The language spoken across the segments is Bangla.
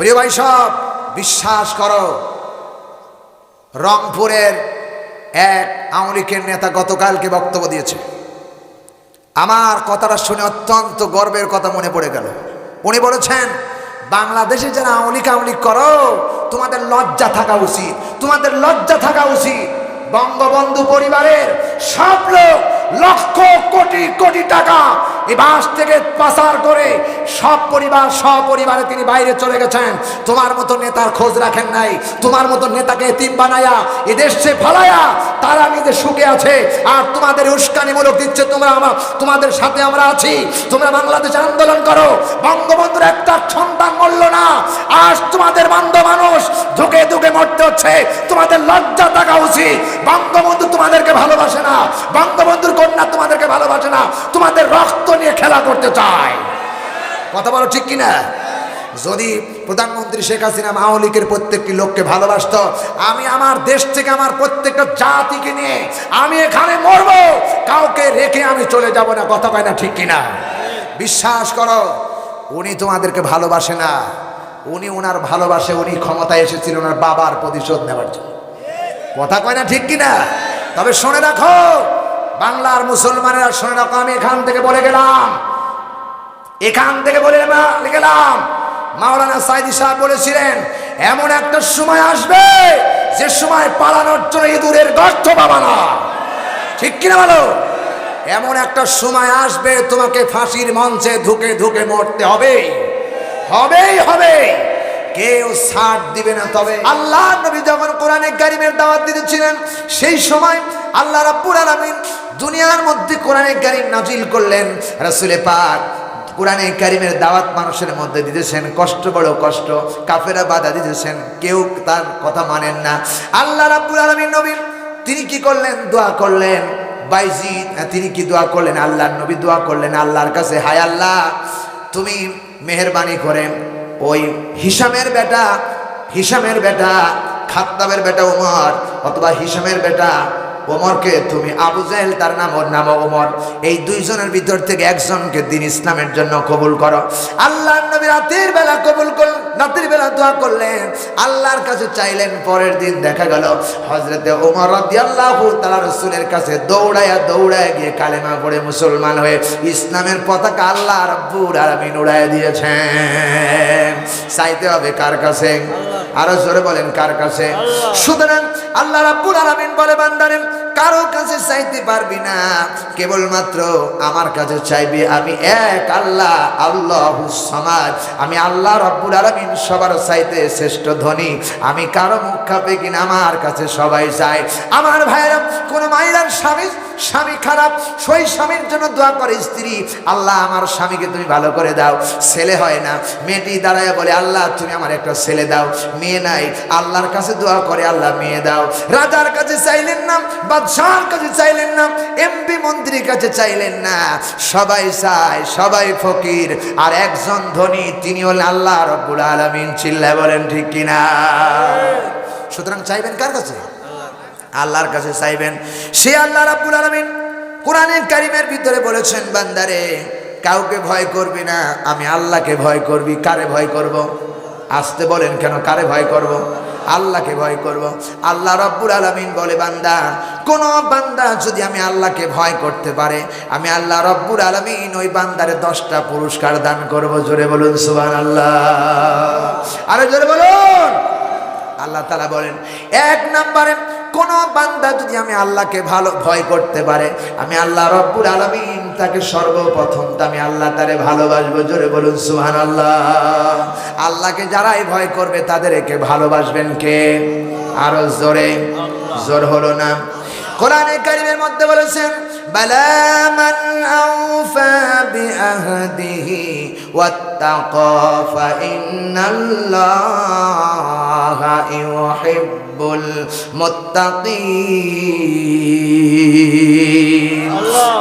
প্রিয় ভাই সব, বিশ্বাস করো, রংপুরের এক আওয়ামী নেতা গতকালকে বক্তব্য দিয়েছে। আমার কথাটা শুনে অত্যন্ত গর্বের কথা মনে পড়ে গেল। উনি বলেছেন, বাংলাদেশে যারা আওয়ামী আওয়ামী করো, তোমাদের লজ্জা থাকা উচিত, তোমাদের লজ্জা থাকা উচিত। বঙ্গবন্ধু পরিবারের সব লোক লক্ষ কোটি কোটি টাকা এই বাস থেকে পাচার করে সব পরিবার সপরিবারে তিনি বাইরে চলে গেছেন। তোমার মতো নেতার খোঁজ রাখেন নাই। তোমার মতো নেতাকে এতিম বানায়া এদেশে ফালায়া, তারা নিজে সুখে আছে। আর তোমাদের উস্কানিমূলক দিচ্ছে তোমরা আমার, তোমাদের সাথে আমরা আছি। তোমরা বাংলাদেশে আন্দোলন করো। বঙ্গবন্ধুর একটা সন্তান আজ তোমাদের বান্ধ মানুষ ধুকে ধুকে মরতে হচ্ছে। তোমাদের লজ্জা থাকা উচিত। বঙ্গবন্ধু তোমাদেরকে ভালোবাসে না। বঙ্গবন্ধুর কন্যা তোমাদেরকে ভালোবাসে না। তোমাদের রক্ত নিয়ে খেলা করতে চায়। কথা বলো ঠিক কিনা? যদি প্রধানমন্ত্রী শেখ হাসিনা আওয়ামী লীগের প্রত্যেকটি লোককে ভালোবাসত, আমি আমার দেশ থেকে আমার প্রত্যেকটা জাতিকে নিয়ে আমি এখানে মরবো, কাউকে রেখে আমি চলে যাব না। কথা কয় না ঠিক কিনা? বিশ্বাস করো, উনি তোমাদেরকে ভালোবাসে না। উনি ওনার ভালোবাসে, উনি ক্ষমতায় এসেছিল ওনার বাবার প্রতিশোধ নেওয়ার জন্য। কথা কয় না ঠিক কিনা? তবে শুনে রাখো, বাংলার মুসলমানেরা, শুনে রাখো, আমি এখান থেকে বলে গেলাম। এখান থেকে বলে গেলাম। মাওলানা সাইদি সাহেব বলেছিলেন, এমন একটা সময় আসবে, যে সময় পালানোর জন্য ইঁদুরের গর্ত পাবা না। ঠিক কিনা বলো? এমন একটা সময় আসবে, তোমাকে ফাঁসির মঞ্চে ধুকে ধুকে মরতে হবে। হবেই হবে। কেউ ছাড় দিবে না তবে। আল্লাহ নবী যখন কোরআনে কারিমের দাওয়াত দিতেছিলেন সেই সময় আল্লাহ রাব্বুল আলামিন দুনিয়ার মধ্যে কোরআনে কারিম নাজিল করলেন। রাসূলে পাক কোরআনে কারিমের দাওয়াত মানুষের মধ্যে দিতেছেন। কষ্ট বড় কষ্ট কাফেরা বাধা দিতেছেন, কেউ তার কথা মানেন না। আল্লাহ রাব্বুল আলামিন নবী, তিনি কি করলেন? দোয়া করলেন। বাইজি তিনি কি দোয়া করলেন? আল্লাহর নবী দোয়া করলেন। আল্লাহর কাছে, হায় আল্লাহ, তুমি মেহরবানি করে। ওই হিসামের বেটা হিসামের বেটা খাত্তাবের বেটা উমর অথবা হিসামের বেটা ওমরকে, তুমি আবু জাহেল, তার নাম ওর নাম ওমর। এই দুইজনের ভিতর থেকে একজনকে দিন ইসলামের জন্য কবুল করো। আল্লাহ নবী রাতের বেলা কবুল করলেন রাতের বেলা দোয়া করলেন। আল্লাহর কাছে চাইলেন, পরের দিন দেখা গেল হজরতে ওমর রাদিয়াল্লাহু তাআলা রাসূলের কাছে দৌড়ায়া দৌড়ায় গিয়ে কালেমা পড়ে মুসলমান হয়ে ইসলামের পতাকা আল্লাহ রাব্বুল আলামিন উড়ায় দিয়েছেন। চাইতে হবে কার কাছে? আরও জোরে বলেন, কার কাছে? সুতরাং আল্লাহ রাব্বুল আলামিন বলে, বান্দারে, কারও কাছে চাইতে পারবি না। কেবলমাত্র আমার কাছে চাইবি, আমি এক আল্লাহ আল্লাহ সমাজ আমি আল্লাহ রব্বুল আলমিন সবার চাইতে শ্রেষ্ঠ ধনী। আমি কারও মুখ খাপে কিনা, আমার কাছে সবাই চায়। আমার ভাইয়েরা, কোনো মায়েরার স্বামী স্বামী খারাপ, সেই স্বামীর জন্য দোয়া করে স্ত্রী, আল্লাহ আমার স্বামীকে তুমি ভালো করে দাও। ছেলে হয় না। মেয়েটি দাঁড়ায় বলে, আল্লাহ তুমি আমার একটা ছেলে দাও। মেয়ে নাই। আল্লাহর কাছে দোয়া করে, আল্লাহ মেয়ে দাও। রাজার কাছে চাইলেন না বাদশাহর কাছে চাইলেন না, এমপি মন্ত্রীর কাছে চাইলেন না। সবাই চায়, সবাই ফকির। আর একজন ধনী, তিনি হলেন আল্লাহ রব্বুল আলমিন। চিল্লায় বলেন, ঠিক কিনা? সুতরাং চাইবেন কার কাছে? আল্লাহর কাছে চাইবেন। সে আল্লাহ রাব্বুল আলামিন কোরআনে কারিমের ভিতরে বলেছেন, বান্দারে, কাউকে ভয় করবি না, আমি আল্লাহকে ভয় করবি, কারে ভয় করব? আসতে বলেন, কেন কারে ভয় করব? আল্লাহকে ভয় করব? আল্লাহ রব্বুর আলমিন বলে, বান্দা, কোন বান্দা যদি আমি আল্লাহকে ভয় করতে পারে, আমি আল্লাহ রব্বুর আলমিন ওই বান্দারে দশটা পুরস্কার দান করব। জোরে বলুন সুবান আল্লাহ আরে জোরে বলুন। আল্লাহ তালা বলেন, এক নম্বরে কোনো বান্দা যদি আমি আল্লাহকে ভালো, ভয় করতে পারে, আমি আল্লাহ রব্বুর আলমিন তাকে সর্বপ্রথম তো আমি আল্লাহ তারে ভালোবাসবো। জোরে বলুন সুহান আল্লাহ আল্লাহকে যারাই ভয় করবে তাদের একে ভালোবাসবেন কে? আরও জোরে, জোর হলো না। কোরআনে কারিমের মধ্যে বলেছেন বালা মান আউফা বিআহদিহি ওয়াত্তাকা ফাইন্নাল্লাহা ইউহিব্বুল মুত্তাকিন।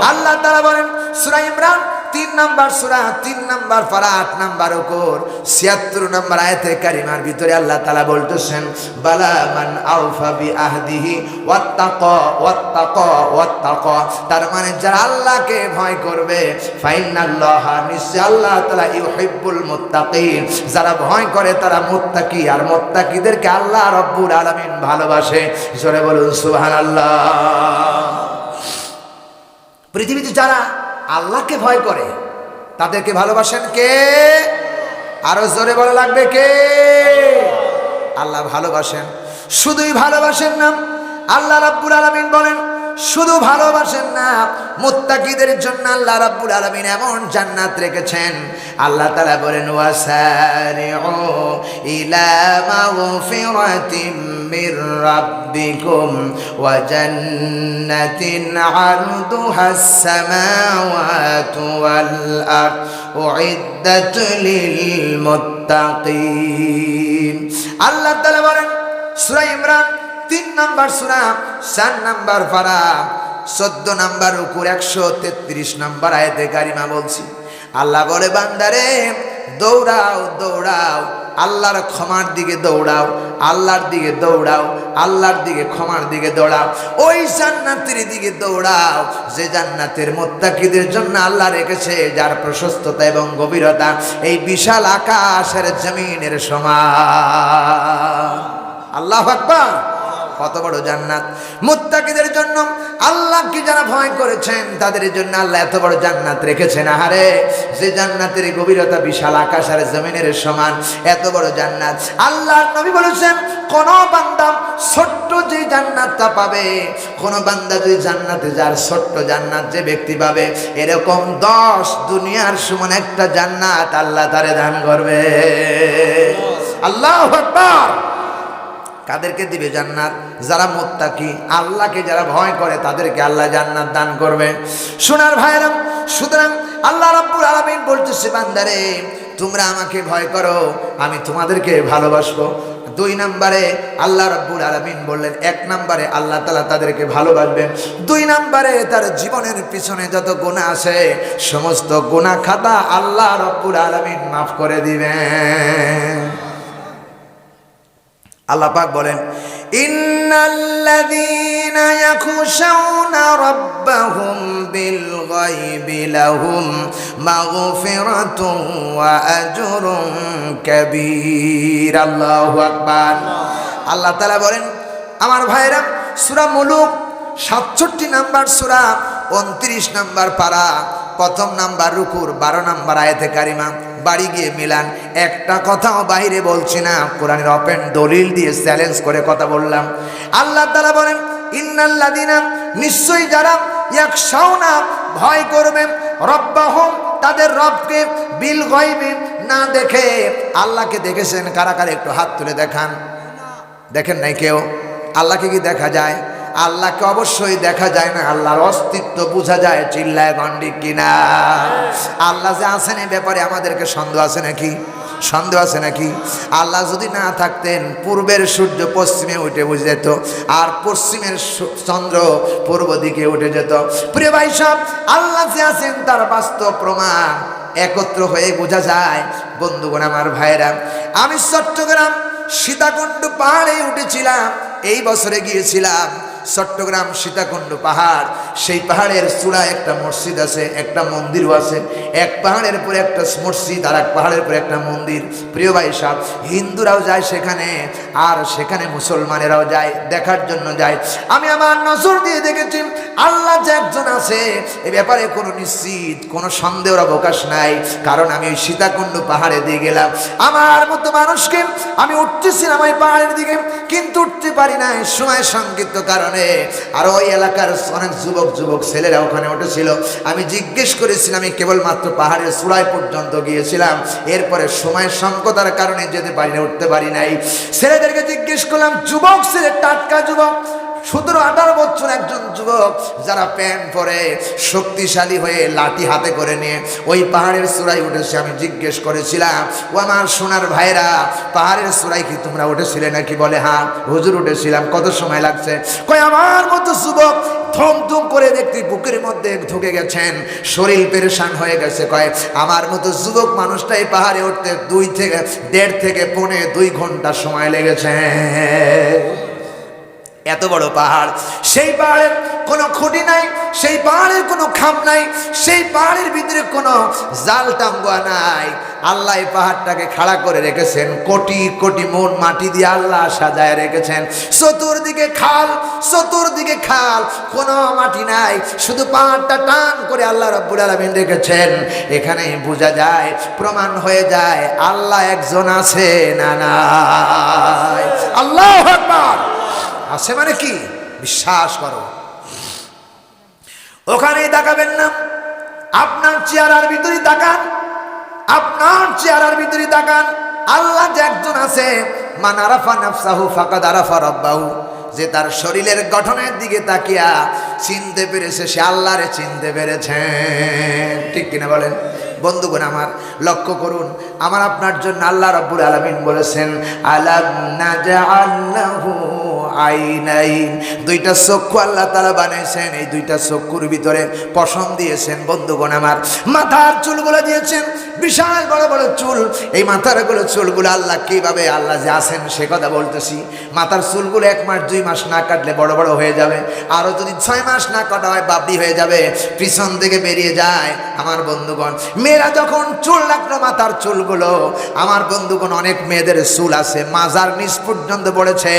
আল্লাহ। তাআলা বলেন সূরা ইমরান তিন নাম্বার সুরা, তিন নাম্বার পারা আট নাম্বার ওকর। ছিয়াত্তর নাম্বার আয়তে কারিমার ভিতরে আল্লাহ তালা বলতেছেন, বালা মান আউফা বি আহদিহি ওয়াত্তাক ওয়াত্তাক ওয়াত্তাক। তার মানে যারা আল্লাহকে ভয় করবে ফাইনাল্লাহ নিশ্চয় আল্লাহ তাআলা ইউহিব্বুল মুত্তাকিন। যারা ভয় করে তারা মুত্তাকি, আর মুত্তাকিদেরকে আল্লাহ রব্বুল আলামিন ভালোবাসে। জোরে বলুন সুবহানাল্লাহ। পৃথিবীতে যারা আল্লাহকে ভয় করে। তাদেরকে ভালোবাসেন কে? আরও জোরে বলা লাগবে কে? আল্লাহ ভালোবাসেন। শুধুই ভালোবাসেন না, আল্লাহ রাব্বুল আলামিন বলেন শুধু ভালোবাসেন না, মুত্তাকিদের জন্য আল্লাহ রাব্বুল আলামিন এমন জান্নাত রেখেছেন। আল্লাহ তাআলা বলেন, ওয়াসারিউ ইলা মাগফিরাতিম মির রাব্বিকুম ওয়া জান্নাতিন আরদুহাস সামাওয়াতু ওয়াল আরদ উইদ্দাত লিল মুত্তাকিন। আল্লাহ তাআলা বলেন, সূরা ইমরান তিন নাম্বার সুরা, চার নাম্বার পারা, চোদ্দ নাম্বার উপর একশো তেত্রিশ নাম্বার আয়তে কারিমা বলছি। আল্লাহ বলে, বান্দারে, দৌড়াও দৌড়াও, আল্লাহর ক্ষমার দিকে দৌড়াও, আল্লাহর দিকে দৌড়াও, আল্লাহর দিকে ক্ষমার দিকে দৌড়াও, ওই জান্নাতের দিকে দৌড়াও, যে জান্নাতের মোত্তাকিদের জন্য আল্লাহ রেখেছে, যার প্রশস্ততা এবং গভীরতা এই বিশাল আকাশের জমিনের সমান। আল্লাহ আকবার। কত বড় জান্নাত। মুত্তাকিদের জন্য আল্লাহকে যারা ভয় করেছেন, তাদের জন্য আল্লাহ এত বড় জান্নাত রেখেছেন। আহারে, যে জান্নাতের গভীরতা বিশাল, আকাশ আর জমিনের সমান, এত বড় জান্নাত। আল্লাহ নবী বলেছেন, কোন বান্দা ছোট্ট যে জান্নাতটা পাবে, কোন বান্দা যদি জান্নাতে যার ছোট্ট জান্নাত যে ব্যক্তি পাবে, এরকম দশ দুনিয়ার সমান একটা জান্নাত আল্লাহ তারে দান করবে। আল্লাহ আকবার। কাদেরকে দিবে জান্নাত? যারা মোত্তাকি, আল্লাহকে যারা ভয় করে, তাদেরকে আল্লাহ জান্নাত দান করবে। সোনার ভাইরাম সুতরাং আল্লাহ রাব্বুল আলামিন বলতেছে, বান্দারে, তোমরা আমাকে ভয় করো, আমি তোমাদেরকে ভালোবাসবো। দুই নম্বরে আল্লাহ রাব্বুল আলামিন বললেন, এক নম্বরে আল্লাহ তালা তাদেরকে ভালোবাসবেন দুই নম্বরে তার জীবনের পিছনে যত গোনা আছে, সমস্ত গোনা খাতা আল্লাহ রাব্বুল আলমিন মাফ করে দিবেন। আল্লাহ পাক বলেন বিল আল্লাহু বলেন, আমার ভাইরা, সূরা মুলুক সাতষট্টি নাম্বার সূরা, উনত্রিশ নাম্বার পারা, প্রথম নাম্বার রুকুর বারো নাম্বার আয়াতে কারিমা বাড়ি গিয়ে মিলান। একটা কথাও বাইরে বলছি না। কোরআনের অপেন দলিল দিয়ে চ্যালেঞ্জ করে কথা বললাম। আল্লাহ তালা বলেন ইন্নাল্লাদিনা নিশ্চয়ই যারা এক না ভয় করবে, রব্বাহম, তাদের রবকে বিল গইবে না দেখে আল্লাহকে দেখেছেন। কারা কারা একটু হাত তুলে দেখান। দেখেন নাই কেউ? আল্লাহকে কি দেখা যায়? আল্লাহকে অবশ্যই দেখা যায় না, আল্লাহর অস্তিত্ব বোঝা যায়, চিল্লায় গন্ডি কিনা। আল্লাহ যে আছেন এই ব্যাপারে আমাদেরকে সন্দেহ আছে নাকি? সন্দেহ আছে নাকি? আল্লাহ যদি না থাকতেন, পূর্বের সূর্য পশ্চিমে উঠে বুঝে যেত, আর পশ্চিমের চন্দ্র পূর্ব দিকে উঠে যেত। প্রিয় ভাই সব আল্লাহ যে আছেন তার বাস্তব প্রমাণ একত্র হয়ে বোঝা যায়। বন্ধুগণ, আমার ভাইরা আমি চট্টগ্রাম সীতাকুণ্ড পাহাড়ে উঠেছিলাম, এই বছরে গিয়েছিলাম চট্টগ্রাম সীতাকুণ্ড পাহাড়। সেই পাহাড়ের চূড়ায় একটা মসজিদ আছে, একটা মন্দিরও আছে। এক পাহাড়ের উপরে একটা মসজিদ আর এক পাহাড়ের উপরে একটা মন্দির। প্রিয় ভাই সাহ হিন্দুরাও যায় সেখানে, আর সেখানে মুসলমানেরাও যায়, দেখার জন্য যায়। আমি আমার নজর দিয়ে দেখেছি, আল্লাহ আছে, এ ব্যাপারে কোনো নিশ্চিত, কোনো সন্দেহের অবকাশ নাই। কারণ আমি ওই সীতাকুণ্ড পাহাড়ে দিয়ে গেলাম। আমার মতো মানুষকে আমি উঠতেছিলাম ওই পাহাড়ের দিকে, কিন্তু উঠতে পারি না সময় সংক্ষিপ্ত কারণে। আর ওই এলাকার অনেক যুবক যুবক ছেলেরা ওখানে উঠেছিল। আমি জিজ্ঞেস করেছিলাম, আমি কেবলমাত্র পাহাড়ের চূড়ায় পর্যন্ত গিয়েছিলাম। এরপরে সময় সংকতার কারণে যেতে পারি না, উঠতে পারি নাই। ছেলেদেরকে জিজ্ঞেস করলাম, যুবক ছেলে, টাটকা যুবক সতেরো, আঠারো বছর একজন যুবক যারা প্যান্ট পরে শক্তিশালী হয়ে লাঠি হাতে করে নিয়ে ওই পাহাড়ের চূড়ায় উঠেছে। আমি জিজ্ঞেস করেছিলাম, ও আমার সোনার ভাইরা, পাহাড়ের চূড়ায় কি তোমরা উঠেছিলে নাকি? বলে হ্যাঁ হুজুর উঠেছিলাম। কত সময় লাগছে? কই আমার মতো যুবক থম থম করে দেখতে বুকের মধ্যে ঢুকে গেছেন। শরীর পেরেশান হয়ে গেছে। কয়, আমার মতো যুবক মানুষটাই পাহাড়ে উঠতে দুই থেকে, দেড় থেকে পৌনে দুই ঘণ্টা সময় লেগেছে। এত বড় পাহাড়। সেই পাহাড়ের কোনো খুঁটি নাই, সেই পাহাড়ের কোনো খাম নাই, সেই পাহাড়ের ভিতরে কোনো জাল টাঙ্গুয়া নাই। আল্লাহ এই পাহাড়টাকে খাড়া করে রেখেছেন, কোটি কোটি মন মাটি দিয়ে আল্লাহ সাজায় রেখেছেন। চতুর্দিকে খাল চতুর্দিকে খাল, কোনো মাটি নাই, শুধু পাহাড়টা টান করে আল্লাহ রব্বুল আলমিন রেখেছেন। এখানে বোঝা যায়, প্রমাণ হয়ে যায়, আল্লাহ একজন আছে না নাই। আল্লাহ আছে মানে কি? বিশ্বাস করো। ওখানেই তাকাবেন না। আপনার চেয়ারার ভিতরে তাকান। আপনার চেয়ারার ভিতরে তাকান। আল্লাহ যে একজন আছে যে তার শরীরের গঠনের দিকে তাকিয়া চিনতে পেরেছে, সে আল্লাহরে চিনতে পেরেছে। ঠিক কিনা বলেন? বন্ধুগণ, আমার লক্ষ্য করুন। আমার আপনার জন্য আল্লাহ রব্বুল আলমিন বলেছেন নাজআল্লাহু আইনাইন? দুইটা চক্ষু আল্লাহ তালা বানাইছেন এই দুইটা চক্ষুর ভিতরে পশম দিয়েছেন। বন্ধুগণ, আমার মাথার চুলগুলো দিয়েছেন, বিশাল বড় বড় চুল। এই মাথারগুলো চুলগুলো আল্লাহ কীভাবে, আল্লাহ যে আছেন সে কথা বলতেছি। মাথার চুলগুলো এক মাস, দুই মাস না কাটলে বড় বড় হয়ে যাবে। আরও যদি ছয় মাস না কাটা হয় বাবরি হয়ে যাবে। পিছন থেকে বেরিয়ে যায়। আমার বন্ধুগণ মেয়েরা যখন চুল লাগল মাথার চুলগুলো, আমার বন্ধুগণ, অনেক মেয়েদের চুল আছে, মাজার নিচ পর্যন্ত পড়েছে,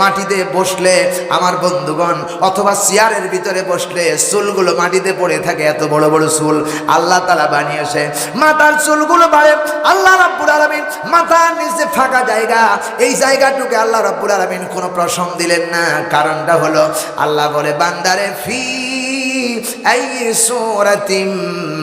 মাটিতে বসলে আমার বন্ধুগণ, অথবা চেয়ারের ভিতরে বসলে চুলগুলো মাটিতে পড়ে থাকে, এত বড় বড় চুল আল্লাহ তালা বানিয়েছে। মাথার চুলগুলো বাড়ে, আল্লাহ রাব্বুল আলামিন মাথার নিচে ফাঁকা জায়গা, এই জায়গাটুকু আল্লাহ রাব্বুল আলামিন কোনো প্রসম দিলেন না। কারণটা হলো, আল্লাহ বলে, বান্দারে, ফি আই সূরাতিম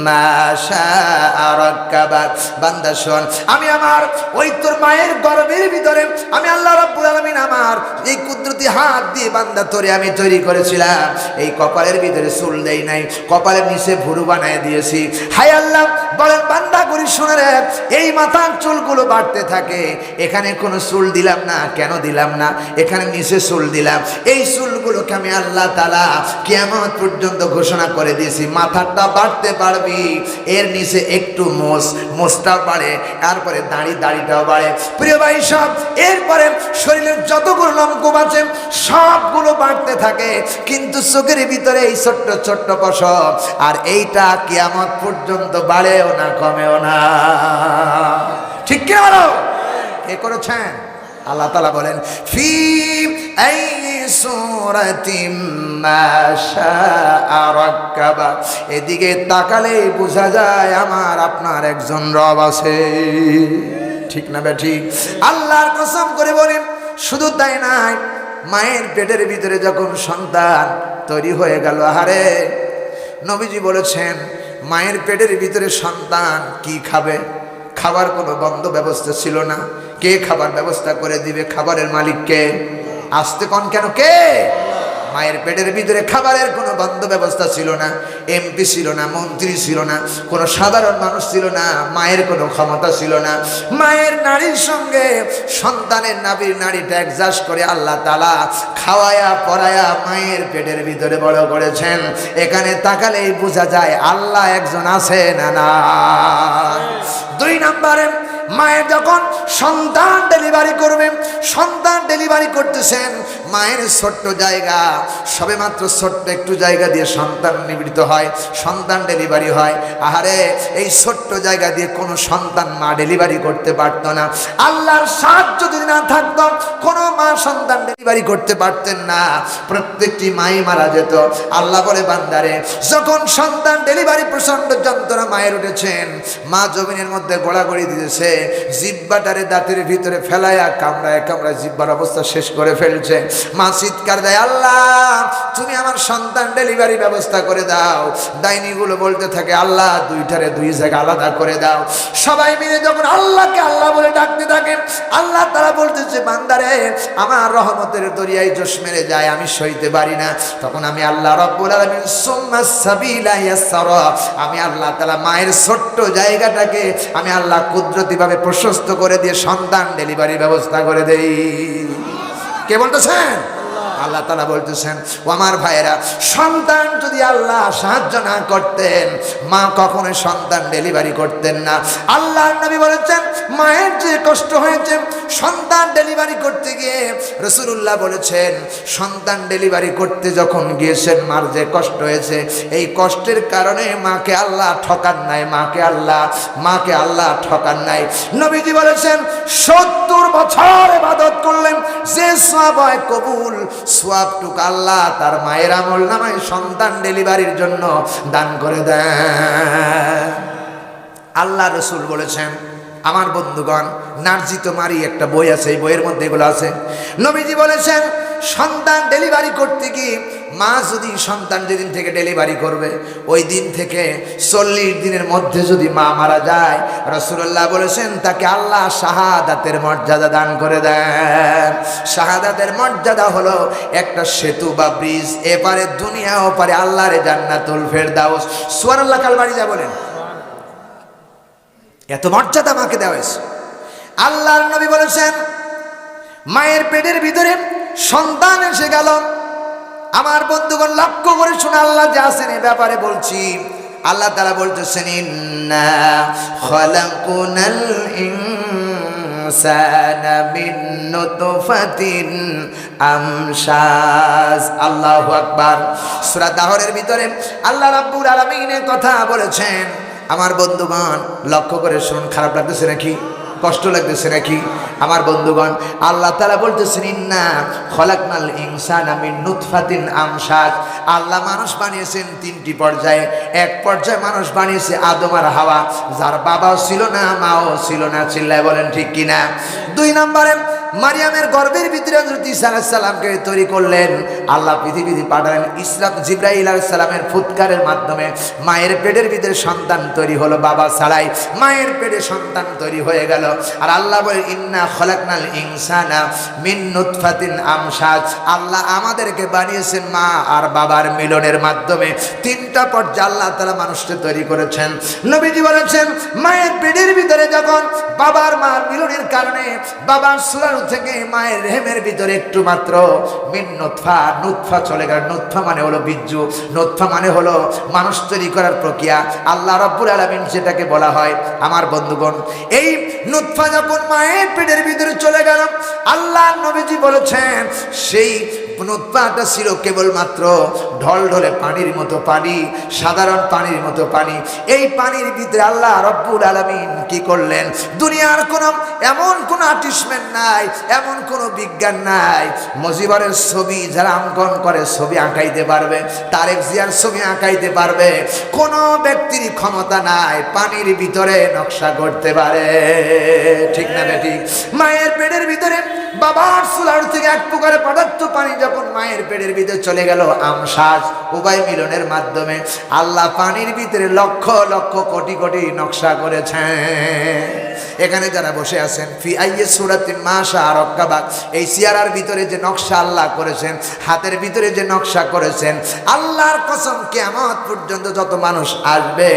মা শাআ রাক্কাবাক বান্দা, শোন, আমি আমার ওই তোর মায়ের গর্ভের ভিতরে, আমি আল্লাহ রাব্বুল আলামিন আমার এই কুদরতি হাত দিয়ে বান্দা তোরে আমি তৈরি করেছিলাম। এই কপালের ভিতরে চুল দেই নাই, কপালের নিচে ভুরু বানায় দিয়েছি। হাই আল্লাহ, বলেন, বান্দা করি শুনে রে, এই মাথার চুলগুলো বাড়তে থাকে। এখানে কোনো চুল দিলাম না, কেন দিলাম না? এখানে নিচে চুল দিলাম। এই চুলগুলোকে আমি আল্লাহ তালা কেমন পর্যন্ত ঘোষণা করে দিয়েছি, মাথাটা বাড়তে পারবি। এর নিচে একটু মোষ মোষটাও বাড়ে, তারপরে দাড়ি, দাড়িটাও বাড়ে। প্রিয় ভাই, সব, এরপরে শরীরের যতগুলো লম্কব আছে, সবগুলো বাড়তে থাকে। কিন্তু চোখের ভিতরে এই ছোট্ট ছোট্ট পশম আর এইটা কিয়ামত পর্যন্ত বাড়েও না, কমেও না। ঠিক কি বলো? এ করেছেন? আল্লাহ তালা বলেন, ফি এদিকে তাকালেই বোঝা যায় আমার আপনার একজন রব আছে। ঠিক না ঠিক আল্লাহর কসম করে বলেন, শুধু তাই নাই, মায়ের পেটের ভিতরে যখন সন্তান তৈরি হয়ে গেল, আহারে, নবীজি বলেছেন, মায়ের পেটের ভিতরে সন্তান কি খাবে? খাবার কোনো বন্ধ ব্যবস্থা ছিল না। কে খাবার ব্যবস্থা করে দিবে খাবারের মালিককে? আসতে কন কেন কে? মায়ের পেটের ভিতরে খাবারের কোনো বন্ধ ব্যবস্থা ছিল না, এমপি ছিল না, মন্ত্রী ছিল না, কোনো সাধারণ মানুষ ছিল না, মায়ের কোনো ক্ষমতা ছিল না। মায়ের নারীর সঙ্গে সন্তানের নাবির নারীটা অ্যাডজাস্ট করে আল্লাহ তালা খাওয়ায়া পড়ায়া মায়ের পেটের ভিতরে বড় করেছেন। এখানে তাকালেই বোঝা যায় আল্লাহ একজন আছে না না দুই নম্বরে মায়ের যখন সন্তান ডেলিভারি করবেন সন্তান ডেলিভারি করতেছেন মায়ের ছোট্ট জায়গা সবে মাত্র ছোট্ট একটু জায়গা দিয়ে সন্তান নিবৃত হয়, সন্তান ডেলিভারি হয়। আহারে, এই ছোট্ট জায়গা দিয়ে কোনো সন্তান মা ডেলিভারি করতে পারতো না। আল্লাহর সাহায্য যদি না থাকতো, কোনো মা সন্তান ডেলিভারি করতে পারতেন না। প্রত্যেকটি মাই মারা যেত। আল্লাহ বলে, বান্দারে, যখন সন্তান ডেলিভারি প্রচণ্ড যন্ত্রণা মায়ের উঠেছেন, মা জমিনের মধ্যে গোড়াগড়ি দিয়েছে জিব্বাটারে দাঁতের ভিতরে ফেলায়া কামড়ায় কামড়ায় জিব্বার অবস্থা শেষ করে ফেলছে। মা চিৎকার দেয়, আল্লাহ, তুমি আমার সন্তান ডেলিভারি ব্যবস্থা করে দাও। ডাইনিগুলো বলতে থাকে, আল্লাহ, দুইটারে দুই জায়গা আলাদা করে দাও। সবাই মিলে যখন আল্লাহকে আল্লাহ বলে ডাকতে থাকে, আল্লাহ তারা বলতেছে, বান্দারে, আমার রহমতের দরিয়ায় জোশ মেরে যায়, আমি সইতে পারি না। তখন আমি আল্লাহ রব্বুল আলামিন সাবিলা আমি আল্লাহ তাআলা মায়ের ছোট্ট জায়গাটাকে আমি আল্লাহ কুদরতিভাবে প্রশস্ত করে দিয়ে সন্তান ডেলিভারি ব্যবস্থা করে দেই। কে বলতেছেন? আল্লাহ তালা বলতেছেন ও আমার ভাইয়েরা, সন্তান যদি আল্লাহ সাহায্য না করতেন, মা কখনো সন্তান ডেলিভারি করতেন না। আল্লাহ নবী বলেছেন, মায়ের যে কষ্ট হয়েছে, সন্তান ডেলিভারি করতে গিয়ে রসুল্লাহ বলেছেন, সন্তান ডেলিভারি করতে যখন গিয়েছেন, মার যে কষ্ট হয়েছে, এই কষ্টের কারণে মাকে আল্লাহ ঠকান নাই, মাকে আল্লাহ মাকে আল্লাহ ঠকান নাই। নবীজি বলেছেন, সত্তর বছর ইবাদত করলেন, যে সব হয় কবুল সোয়াবটুক আল্লাহ তার মায়ের আমল নামায় সন্তান ডেলিভারির জন্য দান করে দেন। আল্লাহ রসুল বলেছেন, আমার বন্ধুগণ, নার্জিত মারি একটা বই আছে, এই বইয়ের মধ্যে এগুলো আছে। নবীজি বলেছেন সন্তান ডেলিভারি করতে গিয়ে মা যদি সন্তান যেদিন থেকে ডেলিভারি করবে, ওই দিন থেকে চল্লিশ দিনের মধ্যে যদি মা মারা যায় রসুল্লাহ বলেছেন, তাকে আল্লাহ শাহাদাতের মর্যাদা দান করে দেন। শাহাদাতের মর্যাদা হলো একটা সেতু বা ব্রিজ, এপারে দুনিয়া, ওপারে আল্লাহরে জান্নাতুল ফেরদাউস। সুয়ার আল্লাহ কাল বাড়ি যা বলেন। এত মর্যাদা মাকে দেওয়া হয়েছে। আল্লাহর নবী বলেছেন, মায়ের পেটের ভিতরে সন্তান এসে গেল। আমার বন্ধুগণ, লক্ষ্য করে শুনে আল্লাহ যে আছেন এ ব্যাপারে বলছি। আল্লাহ তারা বলতেছেন খলাকুনাল ইনসানা মিন নুতফাতিন আমশাজ। আল্লাহু আকবার। সূরা দাহরের ভিতরে আল্লাহ রাব্বুল আলামিনের কথা বলেছেন। আমার বন্ধুগণ, লক্ষ্য করে শুন খারাপ লাগতেছে নাকি? কষ্ট লাগতেছে নাকি? আমার বন্ধুগণ, আল্লাহ তালা বলতেছেন, ইন্না খলাকনাল ইনসান আমি নুৎফাতিন আমসাদ আল্লাহ মানুষ বানিয়েছেন তিনটি পর্যায়ে। এক পর্যায়ে মানুষ বানিয়েছে আদমার হাওয়া, যার বাবাও ছিল না, মাও ছিল না, চিল্লায় বলেন ঠিক কিনা? দুই নম্বরে মারিয়ামের গর্ভের ভিতরে হজরত ঈসা আলাইসাল্লামকে তৈরি করলেন। আল্লাহ পৃথিবীতে পাঠালেন ইসলাম জিব্রাহিল আলাইসাল্লামের ফুৎকারের মাধ্যমে। মায়ের পেটের ভিতরে সন্তান তৈরি হলো বাবা ছাড়াই। মায়ের পেটে সন্তান তৈরি হয়ে গেল। আর আল্লাহ বলে ইন্না খলাকনাল ইনসানা মিন নুতফাতিন আমসাজ আল্লাহ আমাদেরকে বানিয়েছেন মা আর বাবার মিলনের মাধ্যমে। তিনটা পর্যায়ে আল্লাহ তালা মানুষকে তৈরি করেছেন। নবীজি বলেছেন, মায়ের পেটের ভিতরে যখন বাবার মার মিলনের কারণে বাবার সুরার থেকে মায়ের রেহেমের ভিতরে একটু মাত্র মিন নুৎফা চলে গেল। নুৎফা মানে হলো বীর্যু নুৎফা মানে হলো মানুষ তৈরি করার প্রক্রিয়া। আল্লাহ রব্বুল আলমিন সেটাকে বলা হয়, আমার বন্ধুগণ, এই নুৎফা যখন মায়ের পেটের ভিতরে চলে গেল, আল্লাহ নবীজি বলেছেন, সেই নুৎফাটা ছিল কেবলমাত্র ঢল ঢলে পানির মতো পানি, সাধারণ পানির মতো পানি। এই পানির ভিতরে আল্লাহ রব্বুল আলমিন কি করলেন? দুনিয়ার কোনো, এমন কোনো আর্টিস্টমেন্ট নাই, এমন কোনো বিজ্ঞান নাই। মজিবরের ছবি যারা অঙ্কন করে, ছবি আঁকাইতে পারবে, তারেক জিয়ার ছবি আঁকাইতে পারবে। কোনো ব্যক্তির ক্ষমতা নাই, পানির ভিতরে নকশা করতে পারে। ঠিক না বেটি মায়ের পেটের ভিতরে বাবার সুলার থেকে এক প্রকারে পদার্থ পানি যখন মায়ের পেটের ভিতরে চলে গেল আমসাজ উভয় মিলনের মাধ্যমে আল্লাহ পানির ভিতরে লক্ষ লক্ষ কোটি কোটি নকশা করেছেন। এখানে যারা বসে আছেন, ফি আইয়ে সুরাতি মাশা রক্কাবাক এই সিয়ারার ভিতরে যে নকশা আল্লাহ করেছেন, হাতের ভিতরে যে নকশা করেছেন, আল্লাহর কসম কেমত পর্যন্ত যত মানুষ আসবে,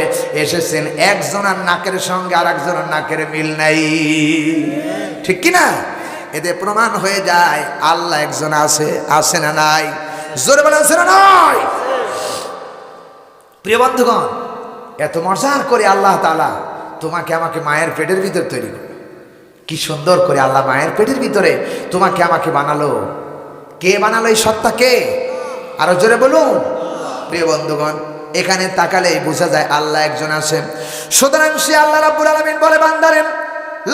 এসেছেন একজনের নাকের সঙ্গে আর একজনের নাকের মিল নাই। ঠিক কি না এতে প্রমাণ হয়ে যায়, আল্লাহ একজন আছে আছে না নাই। জোরে বলে আছে না নাই? প্রিয় বন্ধুগণ, এত মজার করে আল্লাহ তালা তোমাকে আমাকে মায়ের পেটের ভিতর তৈরি করল কি সুন্দর করে আল্লাহ মায়ের পেটের ভিতরে তোমাকে আমাকে বানালো। কে বানালো এই সত্তা কে আরও জোরে বলুন। প্রিয় বন্ধুগণ, এখানে তাকালে বোঝা যায় আল্লাহ একজন আছেন। সুতরাং সে আল্লাহ রাব্বুল আলামিন বলে বান্দারেন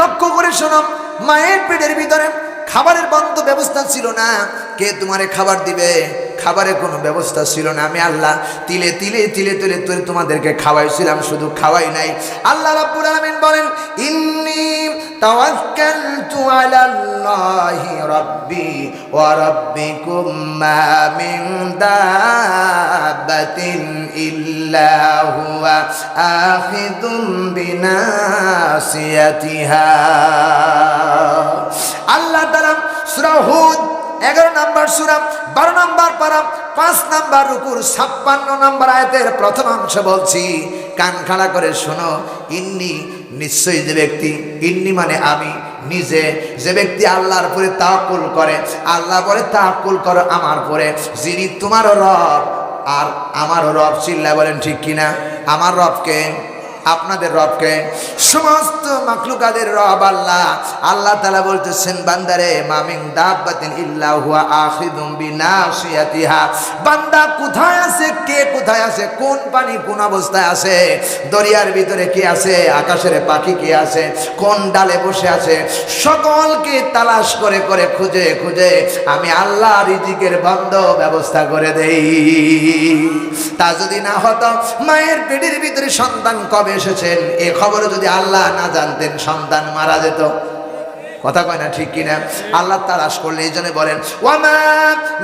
লক্ষ্য করে শোনো, মায়ের পেটের ভিতরে খাবারের বন্ধ ব্যবস্থা ছিল না। কে তোমারে খাবার দিবে? খাবারের কোনো ব্যবস্থা ছিল না। আমি আল্লাহ তিলে তিলে তিলে তিলে তুলে তোমাদেরকে খাওয়াইছিলাম, শুধু খাওয়াই নাই। আল্লাহ রাব্বুল আলামিন বলেন, ইন্নি তাওয়াক্কালতু আলাল্লাহি রাব্বি ওয়া রাব্বিকুম মা মিন দাব্বাতিন ইল্লা হুয়া আখিযুম বিনাসিয়াতিহা। আল্লাহ তাআলা সূরা হুদ এগারো নাম্বার সুরাম বারো নাম্বার পারাম পাঁচ নাম্বার রুকুর, ছাপ্পান্ন নাম্বার আয়তের প্রথম অংশ বলছি। কান খাড়া করে শোনো, ইন্নি নিশ্চয়ই যে ব্যক্তি, ইন্নি মানে আমি, নিজে, যে ব্যক্তি আল্লাহর পরে তাকুল করে আল্লাহ পরে তাকুল করো আমার পরে, যিনি তোমারও রব, আর আমারও রব চিল্লা বলেন ঠিক কিনা? আমার রবকে আপনাদের রবকে, সমস্ত মাকলুকাদের রব আল্লাহ। আল্লাহ তালা বলতেছেন, বান্দারে মামিং দাব্বাতিন ইল্লা হুয়া আখিদুম বিনাসিয়াতিহা বান্দা কোথায় আছে? কে কোথায় আছে? কোন পানি কোন অবস্থায় আছে? দরিয়ার ভিতরে কি আছে? আকাশের পাখি কি আছে? কোন ডালে বসে আছে? সকলকে তালাশ করে করে, খুঁজে খুঁজে আমি আল্লাহ রিজিকের বন্ধ ব্যবস্থা করে দেই। তা যদি না হতো, মায়ের পেটের ভিতরে সন্তান কবে এসেছেন এ খবরে যদি আল্লাহ না জানতেন সন্তান মারা যেত। কথা কয় না ঠিক কিনা? আল্লাহ তালাশ করলে এই জন্য বলেন, ওয়ামা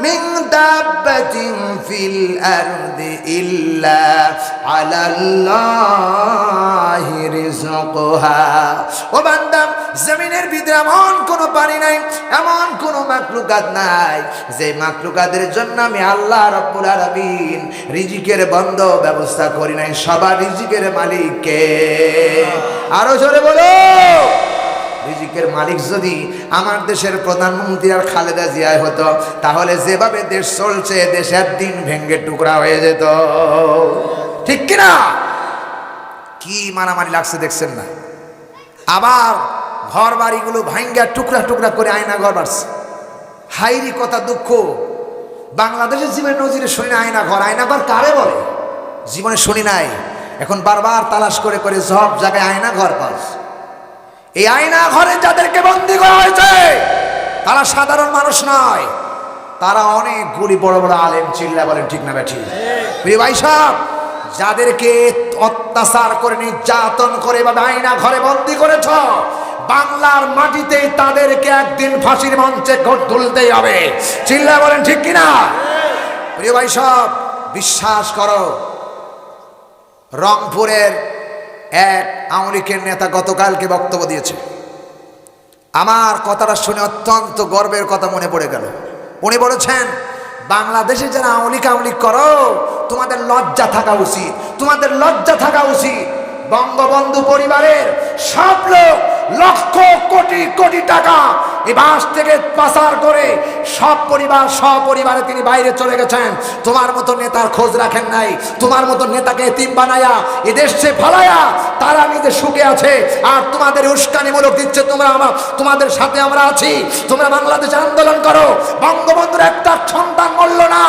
মিন দাব্বাতিন ফিল আরদি ইল্লা আলাল্লাহি রিজকুহা ও বান্দা, জমিনের ভিতরে এমন কোনো পানি নাই, এমন কোনো মাকলুকাত নাই, যে মাকলুকাতের জন্য আমি আল্লাহ রাব্বুল আলামিন রিজিকের বন্ধ ব্যবস্থা করি নাই, সবার রিজিকের মালিক কে আরও জোরে বলো। রিজিকের মালিক যদি আমার দেশের প্রধানমন্ত্রী আর খালেদা জিয়ায় হতো, তাহলে যেভাবে দেশ চলছে, দেশের দিন ভেঙ্গে টুকরা হয়ে যেত। ঠিক কিনা? কি মারামারি লাগছে দেখছেন না? আবার ঘর বাড়িগুলো ভাঙ্গা টুকরা টুকরা করে আয়না ঘর বাড়ছে। হাইরি কথা দুঃখ। বাংলাদেশের জীবনে নজিরে শুনি না আয়না ঘর আয়না ঘর কারে বলে? জীবনে শুনি নাই। এখন বারবার তালাশ করে করে সব জায়গায় আয়না ঘর পাস। এই আয়না ঘরে যাদেরকে বন্দি করা হয়েছে, তারা সাধারণ মানুষ নয়। তারা অনেকগুলি বড় বড় আলেম চিল্লা বলেন, ঠিক না ব্যাঠি প্রিয় ভাই সাহেব, যাদেরকে অত্যাচার করে, নির্যাতন করে বা আয়না ঘরে বন্দি করেছ, বাংলার মাটিতে তাদেরকে একদিন ফাঁসির মঞ্চে ঘট তুলতেই হবে। চিল্লা বলেন, ঠিক কিনা? প্রিয় ভাই সব বিশ্বাস করো, রংপুরের এক আওয়ামী নেতা গতকালকে বক্তব্য দিয়েছে। আমার কথাটা শুনে অত্যন্ত গর্বের কথা মনে পড়ে গেল। উনি বলেছেন, বাংলাদেশে যারা আওয়ামী লীগ, আওয়ামী করো, তোমাদের লজ্জা থাকা উচিত, তোমাদের লজ্জা থাকা উচিত। বঙ্গবন্ধু পরিবারের সব লোক লক্ষ কোটি কোটি টাকা এই বাস থেকে পাচার করে সব পরিবার সপরিবারে তিনি বাইরে চলে গেছেন। তোমার মতো নেতার খোঁজ রাখেন নাই। তোমার মতো নেতাকে এতিম বানায়া, এ দেশে ফালায়া, তারা নিজে সুখে আছে। আর তোমাদের উস্কানিমূলক দিচ্ছে তোমরা আমার তোমাদের সাথে আমরা আছি। তোমরা বাংলাদেশে আন্দোলন করো। বঙ্গবন্ধুর একটা সন্তান মরল না।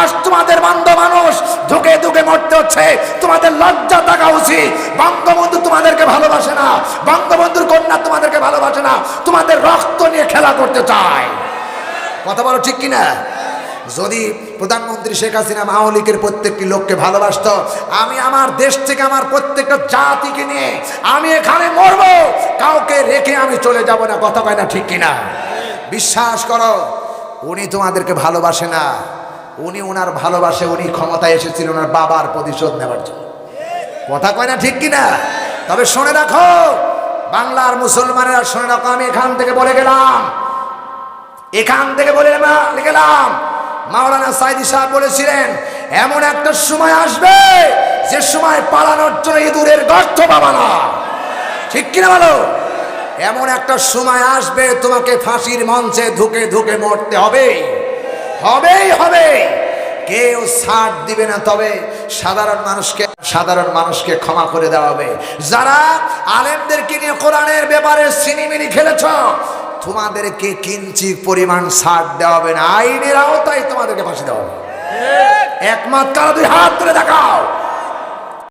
আজ তোমাদের বান্ধব মানুষ ধুকে ধুকে মরতে হচ্ছে। তোমাদের লজ্জা থাকা উচিত। বঙ্গবন্ধু তোমাদেরকে ভালোবাসে না, বঙ্গবন্ধুর কন্যা তোমাদেরকে ভালোবাসে না, তোমাদের রক্ত নিয়ে খেলা করতে চায়। কথা বলো ঠিক কিনা? যদি প্রধানমন্ত্রী শেখ হাসিনা লীগের প্রত্যেকটি লোককে ভালোবাসতো, আমি আমার দেশ থেকে আমার প্রত্যেকটা জাতিকে নিয়ে আমি এখানে মরব, কাউকে রেখে আমি চলে যাব না, কথা কয় না ঠিক কিনা? বিশ্বাস করো, উনি তোমাদেরকে ভালোবাসে না, উনি ওনার ভালোবাসে, উনি ক্ষমতায় এসেছিলেন ওনার বাবার প্রতিশোধ নেওয়ার জন্য। কথা কয় না ঠিক কিনা? তবে শুনে রাখো, বাংলার মুসলমানেরা শুনে রাখো, আমি এখান থেকে বলে গেলাম। এখান থেকে বলে গেলাম। মাওলানা সাইদি সাহেব বলেছিলেন, এমন একটা সময় আসবে, যে সময় পালানোর জন্য ইঁদুরের গর্ত পাবা না। ঠিক কিনা বলো? এমন একটা সময় আসবে, তোমাকে ফাঁসির মঞ্চে ধুকে ধুকে মরতে হবে। হবেই হবে। কেউ ছাড় দিবে না তবে সাধারণ মানুষকে সাধারণ মানুষকে ক্ষমা করে দেওয়া হবে। যারা আলেমদেরকে নিয়ে কোরআনের ব্যাপারে সিনিমিনি খেলেছ তোমাদেরকে কিঞ্চিত পরিমাণ ছাড় দেওয়া হবে না। আইনের আওতায় তোমাদেরকে ফাঁসি দেওয়া হবে। একমাত্র দুই হাত তুলে দেখাও।